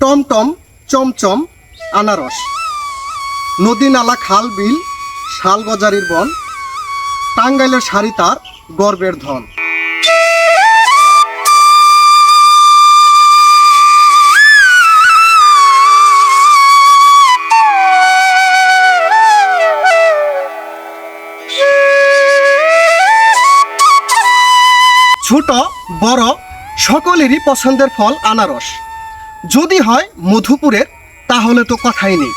টমটম চমচম আনারস। নদী নালা, খাল, বিল, শাল গজারির বন। টাঙ্গাইলের শাড়ি তার গর্বের ধন। ছোট, বড় সকলেরই পছন্দের ফল আনারস। যদি হয় মধুপুরের, তাহলে তো কথাই নেই।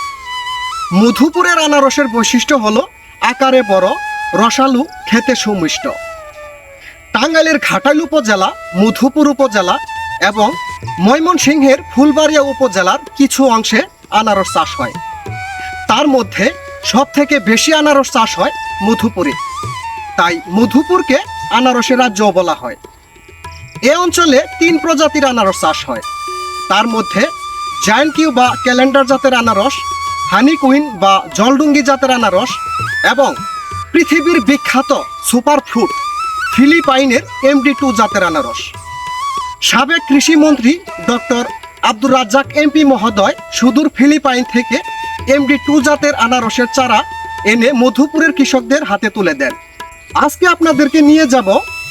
মধুপুরের আনারসের বৈশিষ্ট্য হলো আকারে বড়, রসালু খেতে সুমিষ্ট। টাঙ্গাইলের ঘাটাইল উপজেলা, মধুপুর উপজেলা এবং ময়মনসিংহের ফুলবাড়িয়া উপজেলার কিছু অংশে আনারস চাষ হয়। তার মধ্যে সব থেকে বেশি আনারস চাষ হয় মধুপুরে। তাই মধুপুরকে আনারসের রাজ্য বলা হয়। এ অঞ্চলে তিন প্রজাতির আনারস চাষ হয়। তার মধ্যে জায়ান্ট কিউ বা ক্যালেন্ডার জাতের আনারস, হানি কুইন বা জলডুঙ্গি জাতের আনারস এবং পৃথিবীর বিখ্যাত সুপার ফ্রুট ফিলিপাইনের এমডি টু জাতের আনারস। সাবেক কৃষিমন্ত্রী ডক্টর আব্দুর রাজ্জাক এমপি মহোদয় সুদূর ফিলিপাইন থেকে এমডি টু জাতের আনারসের চারা এনে মধুপুরের কৃষকদের হাতে তুলে দেন। আজকে আপনাদেরকে নিয়ে যাব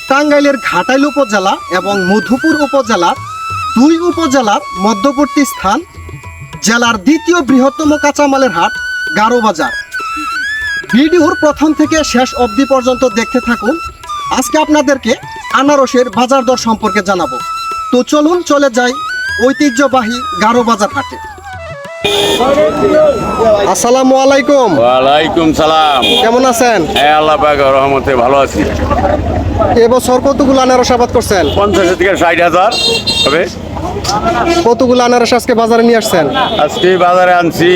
টাঙ্গাইলের ঘাটাইল উপজেলা এবং মধুপুর উপজেলার দুই উপজেলার মধ্যবর্তী স্থান জেলার দ্বিতীয় বৃহত্তম কাঁচামালের হাট গারো বাজার। ভিডিওর প্রথম থেকে শেষ অবধি পর্যন্ত দেখতে থাকুন। আজকে আপনাদেরকে আনারসের বাজার দর সম্পর্কে জানাব। তো চলুন চলে যাই ঐতিহ্যবাহী গারো বাজার হাটে। আসসালামু আলাইকুম। ওয়ালাইকুম সালাম। কেমন আছেন? হ্যাঁ আল্লাহ রহমতে ভালো আছি। এবছর কতগুলো আনারস আবাদ করছেন? পঞ্চাশ থেকে ষাট হাজার হবে। কতগুলো আনারস আজকে বাজারে নিয়ে আসছেন? আজকে বাজারে আনছি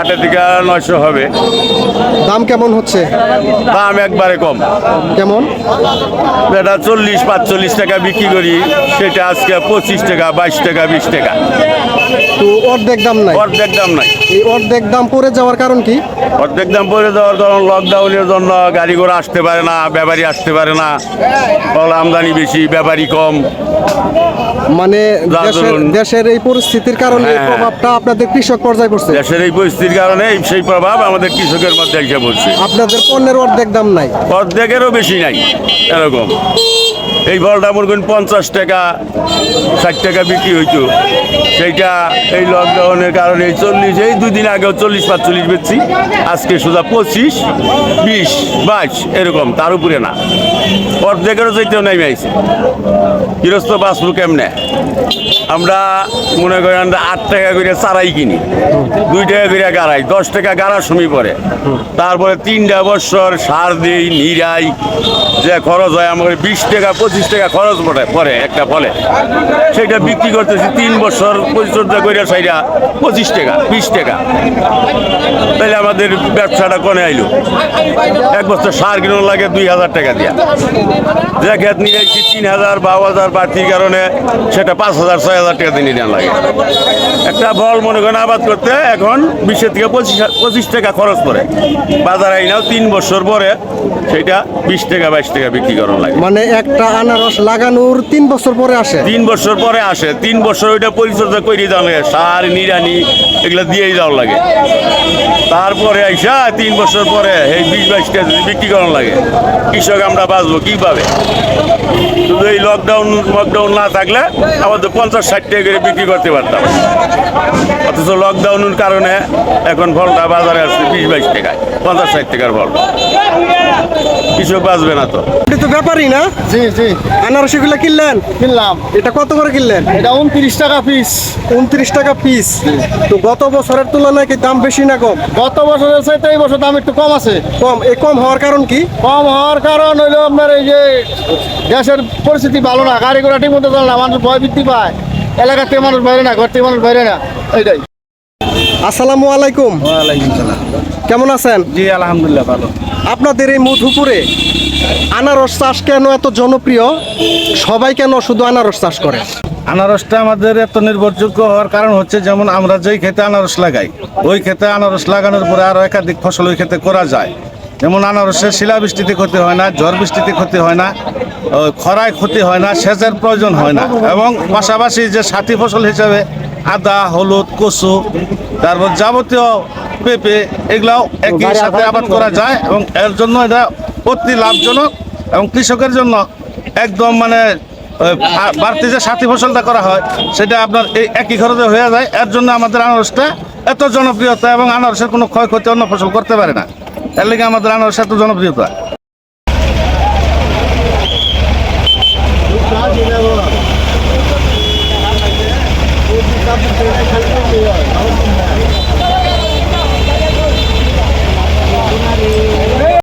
আটের থেকে নয়শো হবে। দাম কেমন হচ্ছে? দাম একবারে কম। কেমন? যেটা চল্লিশ পাঁচচল্লিশ টাকা বিক্রি করি সেটা আজকে পঁচিশ টাকা বাইশ টাকা বিশ টাকা। তো অর্ধেক দাম নাই। অর্ধেক দাম নাই। এই অর্ধেক দাম পড়ে যাওয়ার কারণ কি? অর্ধেক দাম পড়ে দেওয়ার ধরুন লকডাউনের জন্য গাড়ি ঘোড়া আসতে পারে না ব্যাপারী আসতে পারে না। ফলে আমদানি বেশি ব্যাপারী কম। মানে দেশের এই পরিস্থিতির কারণে হ্যাঁ। প্রভাবটা আপনাদের কৃষক পর্যায়ে পড়ছে। দেশের এই পরিস্থিতির কারণে এই- সেই প্রভাব আমাদের কৃষকের মধ্যে এসে পড়ছে। আপনাদের পণ্যের অর্ধেক দাম নাই। অর্ধেকেরও বেশি নাই এরকম। এই মনে করেন পঞ্চাশ টাকা, ষাট টাকা বিক্রি হইতো। সেইটা এই লকডাউনের কারণে চল্লিশ, এই দুই দিন আগেও চল্লিশ, পাঁচচল্লিশ বেচছি। আজকে সোজা পঁচিশ, বিশ, বাইশ, এরকম, তার উপরে না। অর্ধেকেরও যেতেও নেমে আইছে। গৃহস্থ বাঁচবো কেমনে? আমরা মনে করি আমরা আট টাকা করে চারাই কিনি, দুই টাকা করে গাড়াই, দশ টাকা গাড়ার সময় পরে তারপরে তিনটা বছর সার দিই, নিরাই, যে খরচ হয় আমাদের বিশ টাকা, পঁচিশ টাকা খরচ পড়ে পরে একটা ফলে সেটা বিক্রি করতেছি তিন বছর, পরিচর্যা করে সাইডা পঁচিশ টাকা, বিশ টাকা। তাহলে আমাদের ব্যবসাটা কনে আইলো? এক বছর সার কিনো লাগে দুই হাজার টাকা দিয়া। যে খেত নিয়ে যাচ্ছি তিন হাজার, বারো হাজার বাড়তির কারণে সেটা পাঁচ হাজার, ছয় হাজার টাকা দিয়ে নেওয়া লাগে। একটা বল মনে করেন আবাদ করতে এখন বিশের থেকে পঁচিশ পঁচিশ টাকা খরচ পড়ে। বাজারে আইনাও তিন বছর পরে সেটা বিশ টাকা, বাইশ টাকা বিক্রি করানো লাগে। মানে একটা আনারস লাগানোর তিন বছর পরে আসে। তিন বছর পরে আসে। তিন বছর ওইটা পরিচর্যা করে দেওয়া লাগে। সার নিরানি এগুলো দিয়েই দেওয়া লাগে। তারপরে আইসা তিন বছর পরে এই বিশ বাইশটা বিক্রি করানো লাগে। কৃষক আমরা বাঁচবো কীভাবে? শুধু এই লকডাউন লকডাউন না থাকলে আমাদের পঞ্চাশ ষাট টাকা করে বিক্রি করতে পারতাম। অথচ লকডাউনের কারণে এখন ফলটা বাজারে আসছে বিশ বাইশ টাকায় পঞ্চাশ ষাট টাকার ফল কৃষক বাঁচবে না তো। এটা তো ব্যাপারই না? জি জি। আনারস এগুলো কিনলেন? কিনলাম। এটা কত করে কিনলেন? এটা উনত্রিশ টাকা পিস উনত্রিশ টাকা পিস তো গত বছরের তুলনায় কি দাম বেশি না কম? গত বছরের চাইতে এই বছর দাম একটু কম আছে। কম। এই কম হওয়ার কারণ কি? কম হওয়ার কারণ হইল আপনার এই যে দেশের পরিস্থিতি ভালো না গাড়ি ঘোড়া ঠিক মতো চলে না মানুষ ভয় বৃদ্ধি পায়। এলাকাতে মানুষ বাইরে না ঘর থেকে মানুষ বাইরে না এইটাই। আসসালামু আলাইকুম। ওয়ালাইকুম সালাম। কেমন আছেন? জি আলহামদুলিল্লাহ ভালো। আপনাদের এই মধুপুরে আনারস চাষ কেন এত জনপ্রিয়? সবাই কেন শুধু আনারস চাষ করে? আনারসটা আমাদের এত নির্ভরযোগ্য হওয়ার কারণ হচ্ছে যেমন আমরা যেই ক্ষেতে আনারস লাগাই ওই ক্ষেতে আনারস লাগানোর পরে আরও একাধিক ফসল ওই ক্ষেতে করা যায়। যেমন আনারসের শিলাবৃষ্টিতে ক্ষতি হয় না ঝড় বৃষ্টিতে ক্ষতি হয় না খরায় ক্ষতি হয় না, সেচের প্রয়োজন হয় না। এবং পাশাপাশি যে সাথী ফসল হিসাবে আদা, হলুদ, কচু, তারপর যাবতীয় পেঁপে, এগুলাও একই সাথে আবাদ করা যায় এবং এর জন্য এটা অতি লাভজনক এবং কৃষকের জন্য একদম মানে বাড়তি যে সাথী ফসলটা করা হয়, সেটা আপনার এই একই খরচে হয়ে যায়। এর জন্য আমাদের আনারসটা এত জনপ্রিয়তা এবং আনারসের কোনো ক্ষয়ক্ষতি অন্য ফসল করতে পারে না। এর লেগে আমাদের আনারস এত জনপ্রিয়তা।